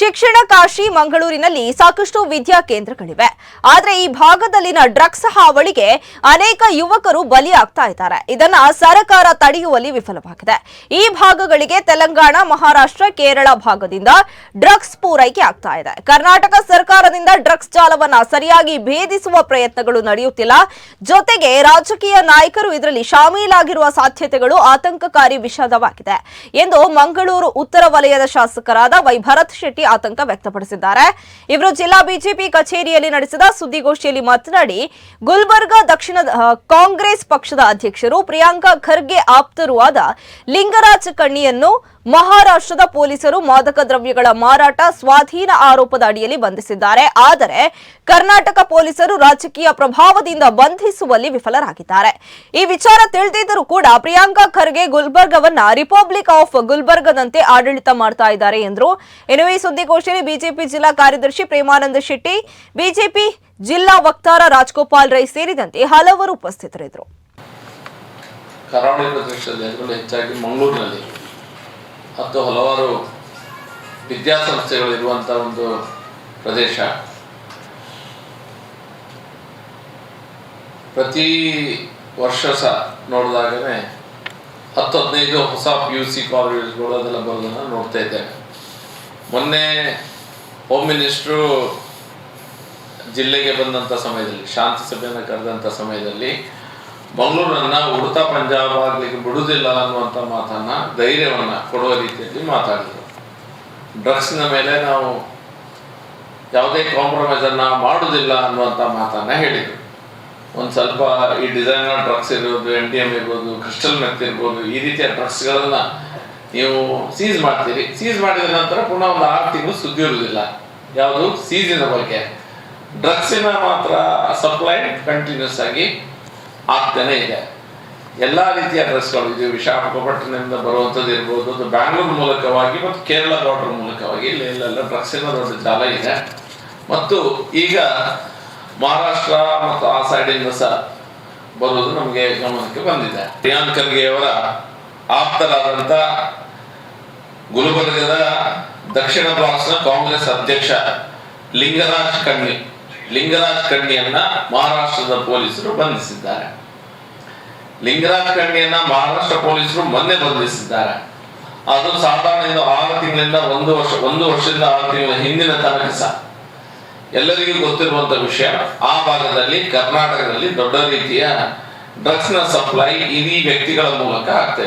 ಶಿಕ್ಷಣ ಕಾಶಿ ಮಂಗಳೂರಿನಲ್ಲಿ ಸಾಕಷ್ಟು ವಿದ್ಯಾ ಕೇಂದ್ರಗಳಿವೆ. ಆದರೆ ಈ ಭಾಗದಲ್ಲಿನ ಡ್ರಗ್ಸ್ ಹಾವಳಿಗೆ ಅನೇಕ ಯುವಕರು ಬಲಿಯಾಗ್ತಾ ಇದ್ದಾರೆ. ಇದನ್ನ ಸರ್ಕಾರ ತಡೆಯುವಲ್ಲಿ ವಿಫಲವಾಗಿದೆ. ಈ ಭಾಗಗಳಿಗೆ ತೆಲಂಗಾಣ, ಮಹಾರಾಷ್ಟ್ರ, ಕೇರಳ ಭಾಗದಿಂದ ಡ್ರಗ್ಸ್ ಪೂರೈಕೆ ಆಗ್ತಾ ಇದೆ. ಕರ್ನಾಟಕ ಸರ್ಕಾರದಿಂದ ಡ್ರಗ್ಸ್ ಜಾಲವನ್ನ ಸರಿಯಾಗಿ ಭೇದಿಸುವ ಪ್ರಯತ್ನಗಳು ನಡೆಯುತ್ತಿಲ್ಲ. ಜೊತೆಗೆ ರಾಜಕೀಯ ನಾಯಕರು ಇದರಲ್ಲಿ ಶಾಮೀಲಾಗಿರುವ ಸಾಧ್ಯತೆಗಳು ಆತಂಕಕಾರಿ ವಿಷಾದವಾಗಿದೆ ಎಂದು ಮಂಗಳೂರು ಉತ್ತರ ವಲಯದ ಶಾಸಕರಾದ ವೈ ಭರತ್ ಶೆಟ್ಟಿ ಆತಂಕ ವ್ಯಕ್ತಪಡಿಸಿದ್ದಾರೆ. ಇವರು ಜಿಲ್ಲಾ ಬಿಜೆಪಿ ಕಚೇರಿಯಲ್ಲಿ ನಡೆಸಿದ ಸುದ್ದಿಗೋಷ್ಠಿಯಲ್ಲಿ ಮಾತನಾಡಿ, ಗುಲ್ಬರ್ಗಾ ದಕ್ಷಿಣ ಕಾಂಗ್ರೆಸ್ ಪಕ್ಷದ ಅಧ್ಯಕ್ಷರು ಪ್ರಿಯಾಂಕಾ ಖರ್ಗೆ ಆಪ್ತರೂ ಆದ ಲಿಂಗರಾಜ್ ಕಣ್ಣಿಯನ್ನು ಮಹಾರಾಷ್ಟ್ರದ ಪೊಲೀಸರು ಮಾದಕ ದ್ರವ್ಯಗಳ ಮಾರಾಟ ಸ್ವಾಧೀನ ಆರೋಪದ ಅಡಿಯಲ್ಲಿ ಬಂಧಿಸಿದ್ದಾರೆ. ಆದರೆ ಕರ್ನಾಟಕ ಪೊಲೀಸರು ರಾಜಕೀಯ ಪ್ರಭಾವದಿಂದ ಬಂಧಿಸುವಲ್ಲಿ ವಿಫಲರಾಗಿದ್ದಾರೆ. ಈ ವಿಚಾರ ತಿಳಿದಿದ್ದರೂ ಕೂಡ ಪ್ರಿಯಾಂಕಾ ಖರ್ಗೆ ಗುಲ್ಬರ್ಗವನ್ನ ರಿಪಬ್ಲಿಕ್ ಆಫ್ ಗುಲ್ಬರ್ಗದಂತೆ ಆಡಳಿತ ಮಾಡ್ತಾ ಇದ್ದಾರೆ ಎಂದರು. ಇನ್ನು ಈ ಸುದ್ದಿಗೋಷ್ಠಿಯಲ್ಲಿ ಬಿಜೆಪಿ ಜಿಲ್ಲಾ ಕಾರ್ಯದರ್ಶಿ ಪ್ರೇಮಾನಂದ ಶೆಟ್ಟಿ, ಬಿಜೆಪಿ ಜಿಲ್ಲಾ ವಕ್ತಾರ ರಾಜ್ಗೋಪಾಲ್ ರೈ ಸೇರಿದಂತೆ ಹಲವರು ಉಪಸ್ಥಿತರಿದ್ದರು. ಕರಾವಳಿ ಪ್ರದೇಶದಲ್ಲಿ ಹೆಚ್ಚಾಗಿ ಮಂಗಳೂರಿನಲ್ಲಿ. ಮತ್ತು ಹಲವಾರು ವಿದ್ಯಾಸಂಸ್ಥೆಗಳಿರುವಂಥ ಒಂದು ಪ್ರದೇಶ. ಪ್ರತಿ ವರ್ಷ ಸಹ ನೋಡಿದಾಗಲೇ ಹತ್ತು ಹದಿನೈದು ಹೊಸ ಪಿ ಯು ಸಿ ಕಾಲೇಜ್ಗಳು ಅದೆಲ್ಲ ಬರೋದನ್ನು ನೋಡ್ತಾ ಇದ್ದೇವೆ. ಮೊನ್ನೆ ಹೋಮ್ ಮಿನಿಸ್ಟ್ರು ಜಿಲ್ಲೆಗೆ ಬಂದಂಥ ಸಮಯದಲ್ಲಿ, ಶಾಂತಿ ಸಭೆಯನ್ನು ಕರೆದಂಥ ಸಮಯದಲ್ಲಿ ಮಂಗಳೂರನ್ನ ಉಡ್ತಾ ಪಂಜಾಬ್ ಆಗ್ಲಿಕ್ಕೆ ಬಿಡುವುದಿಲ್ಲ ಅನ್ನುವಂಥ ಮಾತನ್ನ ಧೈರ್ಯವನ್ನ ಕೊಡುವ ರೀತಿಯಲ್ಲಿ ಮಾತಾಡಿದರು. ಡ್ರಗ್ಸ್ನ ಮೇಲೆ ನಾವು ಯಾವುದೇ ಕಾಂಪ್ರಮೈಸ್ ಅನ್ನ ಮಾಡುವುದಿಲ್ಲ ಅನ್ನುವಂಥ ಮಾತನ್ನ ಹೇಳಿದರು. ಒಂದು ಸ್ವಲ್ಪ ಈ ಡಿಸೈನರ್ ಡ್ರಗ್ಸ್ ಇರ್ಬೋದು ಎನ್ ಡಿ ಎಂ ಇರ್ಬೋದು, ಕ್ರಿಸ್ಟಲ್ ಮೆತ್ ಇರ್ಬೋದು, ಈ ರೀತಿಯ ಡ್ರಗ್ಸ್ಗಳನ್ನ ನೀವು ಸೀಸ್ ಮಾಡ್ತೀರಿ. ಸೀಸ್ ಮಾಡಿದ ನಂತರ ಪುನಃ ಒಂದು ಆರು ತಿಂಗಳು ಸುದ್ದಿ ಇರುವುದಿಲ್ಲ. ಯಾವುದು? ಸೀಸಿನ ಬಗ್ಗೆ. ಡ್ರಗ್ಸಿನ ಮಾತ್ರ ಸಪ್ಲೈ ಕಂಟಿನ್ಯೂಸ್ ಆಗಿ ಆಗ್ತಾನೆ ಇದೆ. ಎಲ್ಲ ರೀತಿಯ ಡ್ರೆಸ್ಗಳು ಇದು ವಿಶಾಖಪಟ್ಟಣದಿಂದ ಬರುವಂಥದ್ದು ಇರ್ಬೋದು, ಅದು ಬ್ಯಾಂಗ್ಳೂರ್ ಮೂಲಕವಾಗಿ ಮತ್ತು ಕೇರಳ ಬಾರ್ಡರ್ ಮೂಲಕವಾಗಿ. ಇಲ್ಲಿ ಇಲ್ಲೆಲ್ಲ ಡ್ರಗ್ಸಿನ ದೊಡ್ಡ ಜಾಲ ಇದೆ. ಮತ್ತು ಈಗ ಮಹಾರಾಷ್ಟ್ರ ಮತ್ತು ಆ ಸೈಡಿಂದ ಸಹ ಬರುವುದು ನಮಗೆ ಗಮನಕ್ಕೆ ಬಂದಿದೆ. ಪ್ರಿಯಾಂಕ್ ಖರ್ಗೆಯವರ ಆಪ್ತರಾದಂಥ ಗುಲ್ಬರ್ಗದ ದಕ್ಷಿಣ ಬ್ಲಾಕ್ಸ್ನ ಕಾಂಗ್ರೆಸ್ ಅಧ್ಯಕ್ಷ ಲಿಂಗರಾಜ್ ಕಣ್ಣಿ ಲಿಂಗರಾಜ್ ಕಣ್ಣಿಯನ್ನ ಮಹಾರಾಷ್ಟ್ರದ ಪೊಲೀಸರು ಬಂಧಿಸಿದ್ದಾರೆ. ಲಿಂಗರಾಜ್ ಕಣ್ಣಿಯನ್ನ ಮಹಾರಾಷ್ಟ್ರ ಪೊಲೀಸರು ಮೊನ್ನೆ ಬಂಧಿಸಿದ್ದಾರೆ. ಅದು ಸಾಧಾರಣ ಆರು ತಿಂಗಳಿಂದ ಒಂದು ವರ್ಷ, ಒಂದು ವರ್ಷದಿಂದ ಆರು ತಿಂಗಳ ಹಿಂದಿನ ತನಕ ಸಹ. ಎಲ್ಲರಿಗೂ ಗೊತ್ತಿರುವಂತ ವಿಷಯ, ಆ ಭಾಗದಲ್ಲಿ ಕರ್ನಾಟಕದಲ್ಲಿ ದೊಡ್ಡ ರೀತಿಯ ಡ್ರಗ್ಸ್ನ ಸಪ್ಲೈ ಇಡೀ ವ್ಯಕ್ತಿಗಳ ಮೂಲಕ ಆಗ್ತಾ